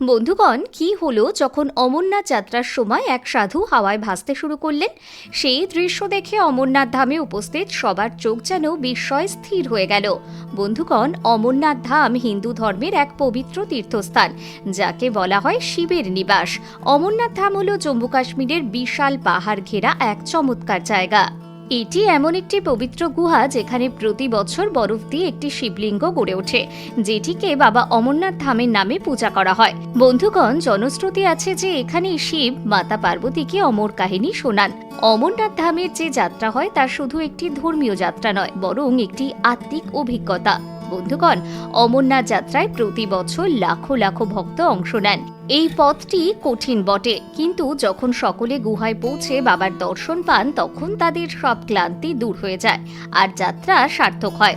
বন্ধুগণ, কি হলো যখন অমরনাথ যাত্রার সময় এক সাধু হাওয়ায় ভাসতে শুরু করলেন? সেই দৃশ্য দেখে অমরনাথ ধামে উপস্থিত সবার চোখ যেন বিস্ময় স্থির হয়ে গেল। বন্ধুগণ, অমরনাথ ধাম হিন্দু ধর্মের এক পবিত্র তীর্থস্থান, যাকে বলা হয় শিবের নিবাস। অমরনাথ ধাম হল জম্মু কাশ্মীরের বিশাল পাহাড় ঘেরা এক চমৎকার জায়গা। এটি এমন একটি পবিত্র গুহা যেখানে প্রতি বছর বরফ দিয়ে একটি শিবলিঙ্গ গড়ে ওঠে, যেটিকে বাবা অমরনাথ ধামের নামে পূজা করা হয়। বন্ধুগণ, জনশ্রুতি আছে যে এখানে শিব মাতা পার্বতীকে অমর কাহিনী শোনান। অমরনাথ ধামের যে যাত্রা হয় তা শুধু একটি ধর্মীয় যাত্রা নয়, বরং একটি আত্মিক অভিজ্ঞতা। বন্ধুগণ, অমরনাথ যাত্রায় প্রতি বছর লাখো লাখো ভক্ত অংশ নেন। এই পথটি কঠিন বটে, কিন্তু যখন সকলে গুহায় পৌঁছে বাবার দর্শন পান, তখন তাদের সব ক্লান্তি দূর হয়ে যায় আর যাত্রা সার্থক হয়।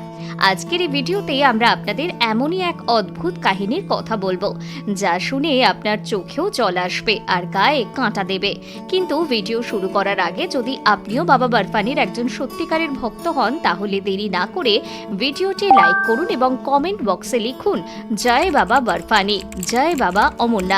আজকের এই ভিডিওতে আমরা আপনাদের এমনই এক অদ্ভুত কাহিনীর কথা বলব, যা শুনে আপনার চোখেও জল আসবে আর গায়ে কাঁটা দেবে। কিন্তু ভিডিও শুরু করার আগে যদি আপনিও বাবা বারফানির একজন সত্যিকারের ভক্ত হন, তাহলে দেরি না করে ভিডিওটি লাইক করুন এবং কমেন্ট বক্সে লিখুন, জয় বাবা বরফানি, জয় বাবা অমরনাথ।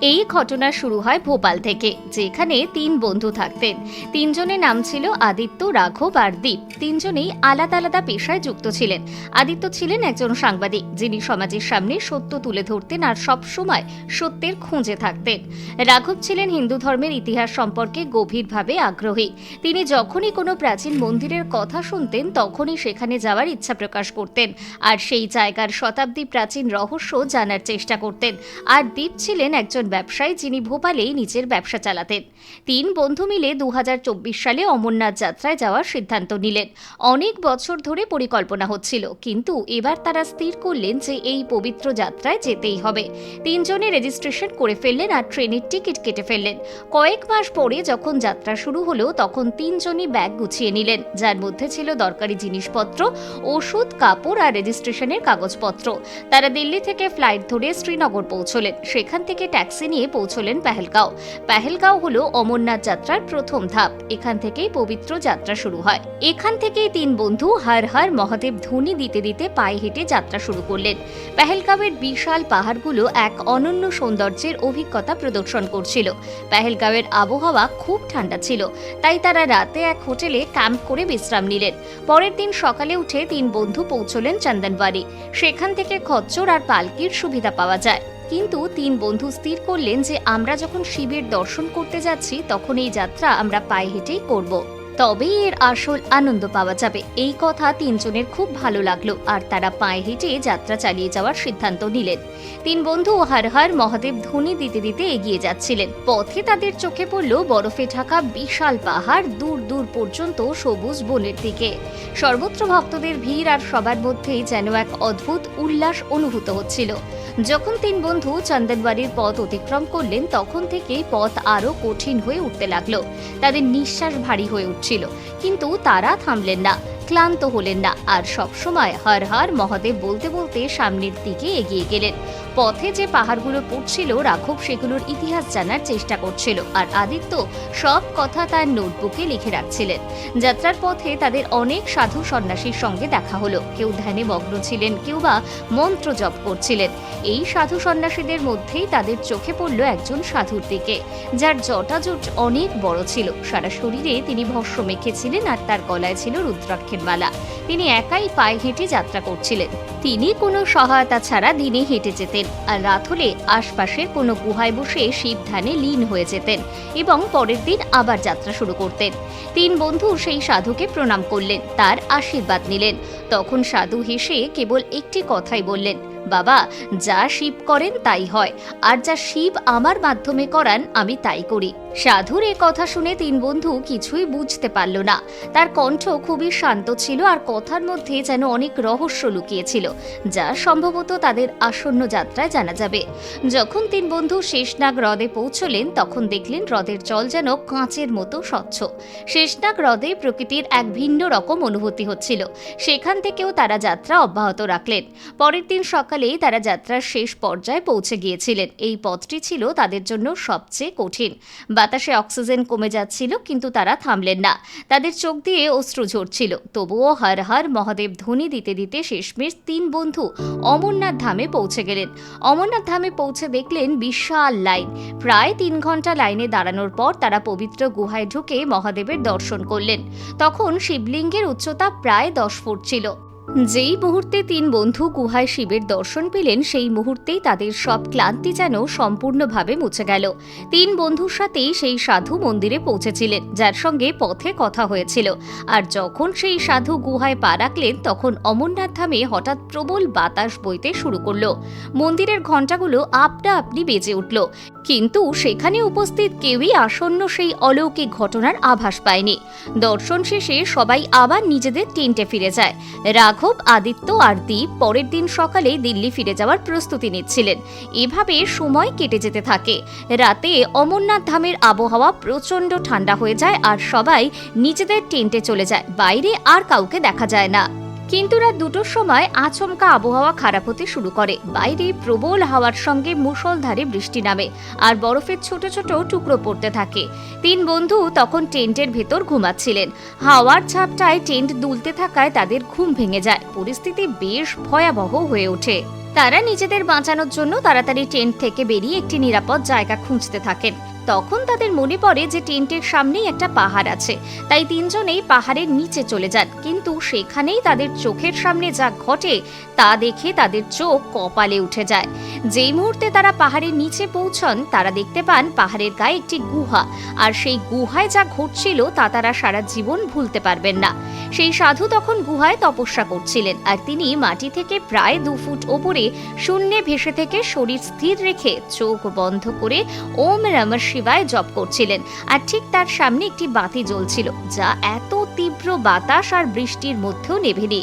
এই ঘটনা শুরু হয় ভোপাল থেকে, যেখানে তিন বন্ধু থাকতেন। তিনজনের নাম ছিল আদিত্য, রাঘব আর দীপ। তিনজনেই আলাদা আলাদা পেশায় যুক্ত ছিলেন। আদিত্য ছিলেন একজন সাংবাদিক, যিনি সমাজের সামনে সত্য তুলে ধরতেন আর সব সময় সত্যের খুঁজে থাকতেন। রাঘব ছিলেন হিন্দু ধর্মের ইতিহাস সম্পর্কে গভীরভাবে আগ্রহী। তিনি যখনই কোনো প্রাচীন মন্দিরের কথা শুনতেন, তখনই সেখানে যাওয়ার ইচ্ছা প্রকাশ করতেন আর সেই জায়গার শতাব্দী প্রাচীন রহস্য জানার চেষ্টা করতেন। আর দীপ ছিলেন একজন ব্যবসায়ী যিনি ভোপালেই নিজের ব্যবসা চালাতেন। তিন বন্ধু মিলে দু সালে অমরনাথ যাত্রায় যাওয়ার সিদ্ধান্ত নিলেন। অনেক বছর ধরে পরিকল্পনা হচ্ছিল, কিন্তু এবার তারা স্থির করলেন যে এই পবিত্র যাত্রায় যেতেই হবে। তিনজনে রেজিস্ট্রেশন করে ফেললেন আর ট্রেনের টিকিট কেটে ফেললেন। কয়েক মাস পরে যখন যাত্রা শুরু হলো, তখন তিনজনই ব্যাগ গুছিয়ে নিলেন, যার মধ্যে ছিল দরকারি জিনিসপত্র, ওষুধ, কাপড় আর রেজিস্ট্রেশনের কাগজপত্র। তারা দিল্লি থেকে ফ্লাইট ধরে শ্রীনগর পৌঁছলেন। সেখান থেকে ট্যাক্সি নিয়ে পৌঁছলেন পেহেলগাঁও। পেহেলগাঁও হলো অমরনাথ যাত্রার প্রথম ধাপ। এখান থেকেই পবিত্র যাত্রা শুরু হয়। এখান থেকেই তিন বন্ধু হার হার মহাদেব ধ্বনি দিতে দিতে পায়ে হেঁটে যাত্রা শুরু করলেন। পেহেলগাঁওয়ের বিশাল পাহাড়গুলো এক অনন্য সৌন্দর্যের অভিজ্ঞতা প্রদর্শন করছিল। পেহেলগাঁওয়ের আবহাওয়া খুব ঠান্ডা ছিল, তাই তারা রাতে এক হোটেলে ক্যাম্প করে বিশ্রাম নিলেন। পরের দিন সকালে উঠে তিন বন্ধু পৌঁছলেন চন্দনবাড়ি। সেখান থেকে খচ্চর আর পালকির সুবিধা পাওয়া যায়। কিন্তু তিন বন্ধু স্থির করলেন যে আমরা যখন শিবের দর্শন করতে যাচ্ছি, তখন এই যাত্রা আমরা পায়ে হেঁটেই করব। তবেই এর আসল আনন্দ পাওয়া যাবে। এই কথা তিনজনের খুব ভালো লাগল আর তারা পায়ে হেঁটে যাত্রা চালিয়ে যাওয়ার সিদ্ধান্ত নিলেন। তিন বন্ধু হর হর মহাদেব ধ্বনি দিতে দিতে এগিয়ে যাচ্ছিলেন। পথে তাদের চোখে পড়ল বরফে ঢাকা বিশাল পাহাড় দূর দূর পর্যন্ত সবুজ বনের দিকে। সর্বত্র ভক্তদের ভিড় আর সবার মধ্যেই যেন এক অদ্ভুত উল্লাস অনুভূত হচ্ছিল। যখন তিন বন্ধু চন্দনবাড়ির পথ অতিক্রম করলেন, তখন থেকেই পথ আরও কঠিন হয়ে উঠতে লাগল। তাদের নিঃশ্বাস ভারী হয়ে উঠছিল। কিন্তু তারা থামলেন না, ক্লান্ত হলেন না, আর সবসময় হর হর মহাদেব বলতে বলতে সামনের দিকে এগিয়ে গেলেন। পথে যে পাহাড়গুলো পড়ছিল, রাঘব সেগুলোর ইতিহাস জানার চেষ্টা করছিল। আর আদিত্য সব কথা তার নোটবুকে লিখে রাখছিলেন। যাত্রার পথে তাদের অনেক সাধু সন্ন্যাসীর সঙ্গে দেখা হলো। কেউ ধ্যানে মগ্ন ছিলেন, কেউ বা মন্ত্র জপ করছিলেন। এই সাধু সন্ন্যাসীদের মধ্যেই তাদের চোখে পড়ল একজন সাধুর দিকে, যার জটাজট অনেক বড় ছিল। সারা শরীরে তিনি ভস্য মেখেছিলেন আর তার গলায় ছিল রুদ্রাক্ষের মালা। তিনি একাই পায়ে হেঁটে যাত্রা করছিলেন। তিনি কোনো সহায়তা ছাড়া দিনে হেঁটে যেতেন আর রাত হলে আশপাশের কোনো গুহায় বসে শিব ধ্যানে লীন হয়ে যেতেন এবং পরের দিন আবার যাত্রা শুরু করতেন। তিন বন্ধু সেই সাধুকে প্রণাম করলেন, তার আশীর্বাদ নিলেন। তখন সাধু হেসে কেবল একটি কথাই বললেন বাবা, যা শিব করেন তাই হয়, আর যা শিব আমার মাধ্যমে করান, আমি তাই করি। সাধুর এ কথা শুনে তিন বন্ধু কিছুই বুঝতে পারল না। তার কণ্ঠ খুবই শান্ত ছিল আর কথার মধ্যে যেন অনেক রহস্য লুকিয়েছিল, যা সম্ভবত তাদের আসন্ন যাত্রায় জানা যাবে। যখন তিন বন্ধু শেষনাগ হ্রদে পৌঁছলেন, তখন দেখলেন হ্রদের জল যেন কাঁচের মতো স্বচ্ছ। শেষনাগ হ্রদে প্রকৃতির এক ভিন্ন রকম অনুভূতি হচ্ছিল। সেখান থেকেও তারা যাত্রা অব্যাহত রাখলেন। পরের দিন সকালেই তারা যাত্রার শেষ পর্যায়ে পৌঁছে গিয়েছিলেন। এই পথটি ছিল তাদের জন্য সবচেয়ে কঠিন। বাতাসে অক্সিজেন কমে যাচ্ছিল, কিন্তু তারা থামলেন না। তাদের চোখ দিয়ে অশ্রু ঝরছিল। তবুও হর হর মহাদেব ধ্বনি দিতে দিতে শেষমেশ তিন বন্ধু অমরনাথ ধামে পৌঁছে গেলেন। অমরনাথ ধামে পৌঁছে দেখলেন বিশাল লাইন। প্রায় তিন ঘণ্টা লাইনে দাঁড়ানোর পর তারা পবিত্র গুহায় ঢুকে মহাদেবের দর্শন করলেন। তখন শিবলিঙ্গের উচ্চতা প্রায় দশ ফুট ছিল। যেই মুহূর্তে তিন বন্ধু গুহায় শিবের দর্শন পেলেন, সেই মুহূর্তেই তাদের সব ক্লান্তি যেন সম্পূর্ণভাবে মুছে গেল। তিন বন্ধুর সাথেই সেই সাধু মন্দিরে পৌঁছেছিলেন, যার সঙ্গে পথে কথা হয়েছিল। আর যখন সেই সাধু গুহায় পা রাখলেন, তখন অমরনাথ ধামে হঠাৎ প্রবল বাতাস বইতে শুরু করল। মন্দিরের ঘণ্টাগুলো আপনা আপনি বেজে উঠল। কিন্তু সেখানে উপস্থিত কেউই আসন্ন সেই অলৌকিক ঘটনার আভাস পায়নি। দর্শন শেষে সবাই আবার নিজেদের টেন্টে ফিরে যায়। রাঘব আদিত্য আর দীপ পরের দিন সকালে দিল্লি ফিরে যাওয়ার প্রস্তুতি নিচ্ছিলেন। এভাবে সময় কেটে যেতে থাকে। রাতে অমরনাথ ধামের আবহাওয়া প্রচণ্ড ঠান্ডা হয়ে যায় আর সবাই নিজেদের টেন্টে চলে যায়। বাইরে আর কাউকে দেখা যায় না। কিন্তু রাত দুটোর সময় আচমকা আবহাওয়া খারাপ হতে শুরু করে। বাইরে প্রবল হাওয়ার সঙ্গে মুষলধারে বৃষ্টি নামে আর বরফের ছোট ছোট টুকরো পড়তে থাকে। তিন বন্ধু তখন টেন্টের ভেতর ঘুমাচ্ছিলেন। হাওয়ার ঝাপটায় টেন্ট দুলতে থাকায় তাদের ঘুম ভেঙে যায়। পরিস্থিতি বেশ ভয়াবহ হয়ে ওঠে। তারা নিজেদের বাঁচানোর জন্য তাড়াতাড়ি টেন্ট থেকে বেরিয়ে একটি নিরাপদ জায়গা খুঁজতে থাকেন। তখন তাদের মনে পড়ে যে টেন্টের সামনেই একটা পাহাড় আছে। তাই তিনজনেই পাহাড়ের নিচে চলে যান। কিন্তু সেখানেই তাদের চোখের সামনে যা ঘটে, তা দেখে তাদের চোখ কপালে উঠে যায়। যেই মুহূর্তে তারা পাহাড়ের নিচে পৌঁছন, তারা দেখতে পান পাহাড়ের গায়ে একটি গুহা। আর সেই গুহায় যা ঘটছিল, তা তারা সারা জীবন ভুলতে পারবেন না। সেই সাধু তখন গুহায় তপস্যা করছিলেন। আর তিনি মাটি থেকে প্রায় দু ফুট ওপরে শূন্যে ভেসে থেকে শরীর স্থির রেখে চোখ বন্ধ করে ওম নমঃ শিবায় জপ করছিলেন, আর ঠিক তার সামনে একটি বাতি জ্বলছিল, যা এত তীব্র বাতাস আর বৃষ্টির মধ্যেও নেভেনি।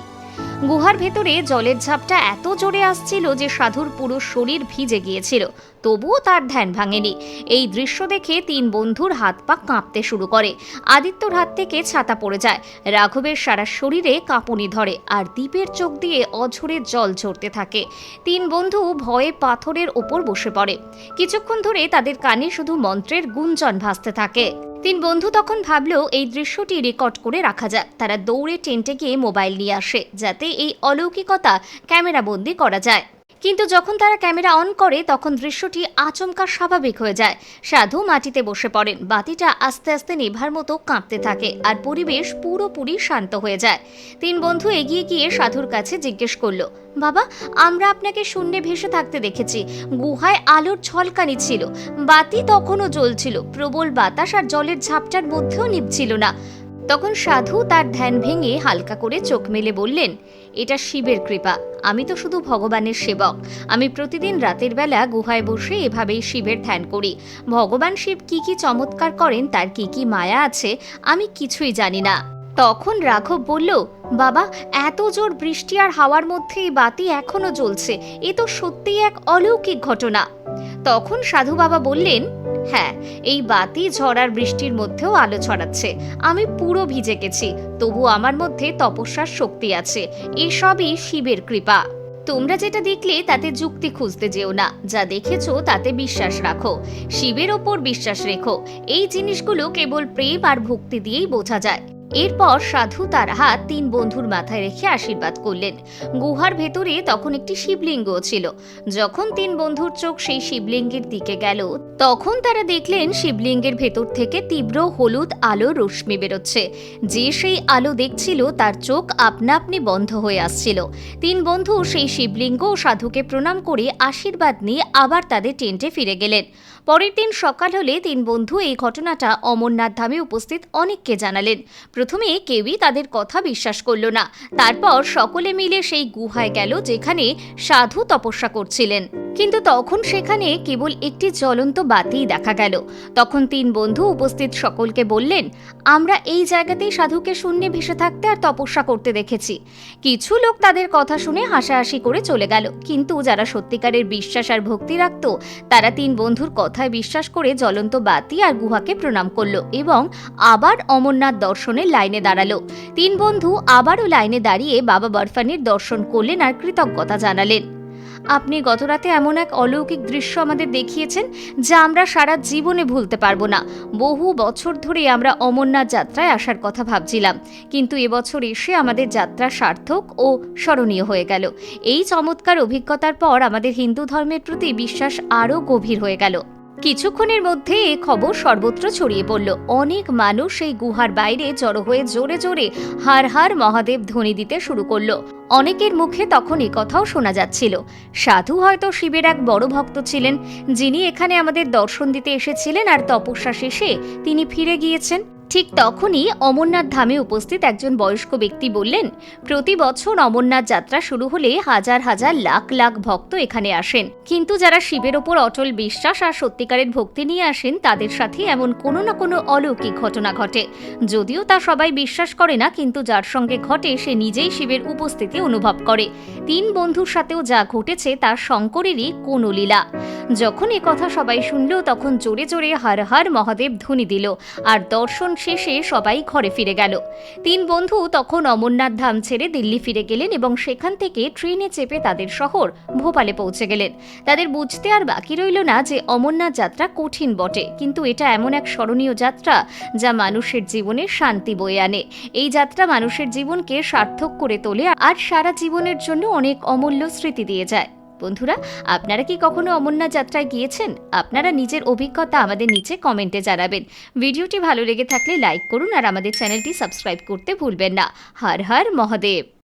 গুহার ভেতরে জলের ঝাপটা এত জোরে আসছিল যে সাধুর পুরো শরীর ভিজে গিয়েছিল, তবুও তার ধ্যান ভাঙেনি। এই দৃশ্য দেখে তিন বন্ধুর হাত পা কাঁপতে শুরু করে। আদিত্যর হাত থেকে ছাতা পড়ে যায়। রাঘবের সারা শরীরে কাঁপুনি ধরে আর দ্বীপের চোখ দিয়ে অঝরে জল ঝরতে থাকে। তিন বন্ধু ভয়ে পাথরের ওপর বসে পড়ে। কিছুক্ষণ ধরে তাদের কানে শুধু মন্ত্রের গুঞ্জন ভাসতে থাকে। তিন বন্ধু তখন ভাবলো এই দৃশ্যটি রেকর্ড করে রাখা যাক। তারা দৌড়ে টেন্টে গিয়ে মোবাইল নিয়ে আসে, যাতে এই অলৌকিকতা ক্যামেরাবন্দি করা যায়। কিন্তু যখন তারা ক্যামেরা অন করে, তখন দৃশ্যটি আচমকা স্বাভাবিক হয়ে যায়। সাধু মাটিতে বসে পড়েন। বাতিটা আস্তে আস্তে নেভার মতো কাঁপতে থাকে আর পরিবেশ পুরোপুরি শান্ত হয়ে যায়। তিন বন্ধু এগিয়ে গিয়ে সাধুর কাছে জিজ্ঞেস করল, বাবা, আমরা আপনাকে শূন্যে ভেসে থাকতে দেখেছি। গুহায় আলোর ঝলকানি ছিল। বাতি তখনও জ্বলছিল। প্রবল বাতাস আর জলের ঝাপটার মধ্যেও নিভছিল না। তখন সাধু তার ধ্যান ভেঙে হালকা করে চোখ মেলে বললেন, এটা শিবের কৃপা। আমি তো শুধু ভগবানের সেবক। আমি প্রতিদিন রাতের বেলা গুহায় বসে এভাবেই শিবের ধ্যান করি। ভগবান শিব কি কি চমৎকার করেন, তার কি কি মায়া আছে, আমি কিছুই জানি না। তখন রাঘব বলল, বাবা, এত জোর বৃষ্টি আর হাওয়ার মধ্যে এই বাতি এখনও জ্বলছে। এ তো সত্যিই এক অলৌকিক ঘটনা। তখন সাধু বাবা বললেন হ্যাঁ এই বাতি ঝড়ার বৃষ্টির মধ্যেও আলো ছড়াচ্ছে। আমি পুরো ভিজে গেছি, তবু আমার মধ্যে তপস্যার শক্তি আছে। এসবই শিবের কৃপা। তোমরা যেটা দেখলে তাতে যুক্তি খুঁজতে যেও না, যা দেখেছ তাতে বিশ্বাস রাখো। শিবের ওপর বিশ্বাস রেখো। এই জিনিসগুলো কেবল প্রেম আর ভক্তি দিয়েই বোঝা যায়। এরপর সাধু তার হাত তিন বন্ধুর মাথায় রেখে আশীর্বাদ করলেন। গুহার ভেতরে তখন একটি শিবলিঙ্গ ছিল। যখন তিন বন্ধুর চোখ সেই শিবলিঙ্গের দিকে গেল, তখন তারা দেখলেন শিবলিঙ্গের ভেতর থেকে তীব্র হলুদ আলো রশ্মি বেরোচ্ছে। যে সেই আলো দেখছিল তার চোখ আপনা আপনি বন্ধ হয়ে আসছিল। তিন বন্ধু সেই শিবলিঙ্গ ও সাধুকে প্রণাম করে আশীর্বাদ নিয়ে আবার তাদের টেন্টে ফিরে গেলেন। পরের দিন সকাল হলে তিন বন্ধু এই ঘটনাটা অমরনাথ ধামে উপস্থিত অনেককে জানালেন। প্রথমে কেউই তাদের কথা বিশ্বাস করল না। তারপর সকলে মিলে সেই গুহায় গেল যেখানে সাধু তপস্যা করছিলেন। কিন্তু তখন সেখানে কেবল একটি জ্বলন্ত বাতিই দেখা গেল। তখন তিন বন্ধু উপস্থিত সকলকে বললেন, আমরা এই জায়গাতেই সাধুকে শূন্যে ভেসে থাকতে আর তপস্যা করতে দেখেছি। কিছু লোক তাদের কথা শুনে হাসাহাসি করে চলে গেল। কিন্তু যারা সত্যিকারের বিশ্বাস আর ভক্তি রাখত, তারা তিন বন্ধুর কথায় বিশ্বাস করে জ্বলন্ত বাতি আর গুহাকে প্রণাম করল এবং আবার অমরনাথ দর্শনের লাইনে দাঁড়াল। তিন বন্ধু আবারও লাইনে দাঁড়িয়ে বাবা বরফানির দর্শন করলেন আর কৃতজ্ঞতা জানালেন। আপনি গতরাতে এমন এক অলৌকিক দৃশ্য আমাদের দেখিয়েছেন যা আমরা সারা জীবনে ভুলতে পারব না। বহু বছর ধরে আমরা অমরনাথ যাত্রায় আসার কথা ভাবছিলাম, কিন্তু এবছর এসে আমাদের যাত্রা সার্থক ও স্মরণীয় হয়ে গেল। এই চমৎকার অভিজ্ঞতার পর আমাদের হিন্দু ধর্মের প্রতি বিশ্বাস আরও গভীর হয়ে গেল। কিছুক্ষণের মধ্যে এ খবর সর্বত্র ছড়িয়ে পড়ল। অনেক মানুষ এই গুহার বাইরে জড়ো হয়ে জোরে জোরে হার হার মহাদেব ধ্বনি দিতে শুরু করল। অনেকের মুখে তখন এ কথাও শোনা যাচ্ছিল। সাধু হয়তো শিবের এক বড় ভক্ত ছিলেন, যিনি এখানে আমাদের দর্শন দিতে এসেছিলেন আর তপস্যা শেষে তিনি ফিরে গিয়েছেন। ঠিক তখনই অমরনাথ ধামে উপস্থিত একজন বয়স্ক ব্যক্তি বললেন, প্রতি বছর অমরনাথ যাত্রা শুরু হলে হাজার হাজার লাখ লাখ ভক্ত এখানে আসেন। কিন্তু যারা শিবের ওপর অটল বিশ্বাস আর সত্যিকারের ভক্তি নিয়ে আসেন, তাদের সাথে এমন কোনো না কোনো অলৌকিক ঘটনা ঘটে। যদিও তা সবাই বিশ্বাস করে না, কিন্তু যার সঙ্গে ঘটে, সে নিজেই শিবের উপস্থিতি অনুভব করে। তিন বন্ধুর সাথেও যা ঘটেছে তা শঙ্করেরই কোনো লীলা। যখন কথা সবাই শুনল, তখন জোরে জোরে হার হার মহাদেব ধ্বনি দিল। আর দর্শন শেষে সবাই ঘরে ফিরে গেল। তিন বন্ধু তখন অমরনাথ ধাম ছেড়ে দিল্লি ফিরে গেলেন এবং সেখান থেকে ট্রেনে চেপে তাদের শহর ভোপালে পৌঁছে গেলেন। তাদের বুঝতে আর বাকি রইল না যে অমরনাথ যাত্রা কঠিন বটে, কিন্তু এটা এমন এক স্মরণীয় যাত্রা যা মানুষের জীবনে শান্তি বয়ে আনে। এই যাত্রা মানুষের জীবনকে সার্থক করে তোলে আর সারা জীবনের জন্য অনেক অমূল্য স্মৃতি দিয়ে যায়। বন্ধুরা, আপনারা কি কখনো অমরনাথ যাত্রায় গিয়েছেন? আপনারা নিজের অভিজ্ঞতা আমাদের নিচে কমেন্টে জানাবেন। ভিডিওটি ভালো লেগে থাকলে লাইক করুন আর আমাদের চ্যানেলটি সাবস্ক্রাইব করতে ভুলবেন না। হর হর মহাদেব!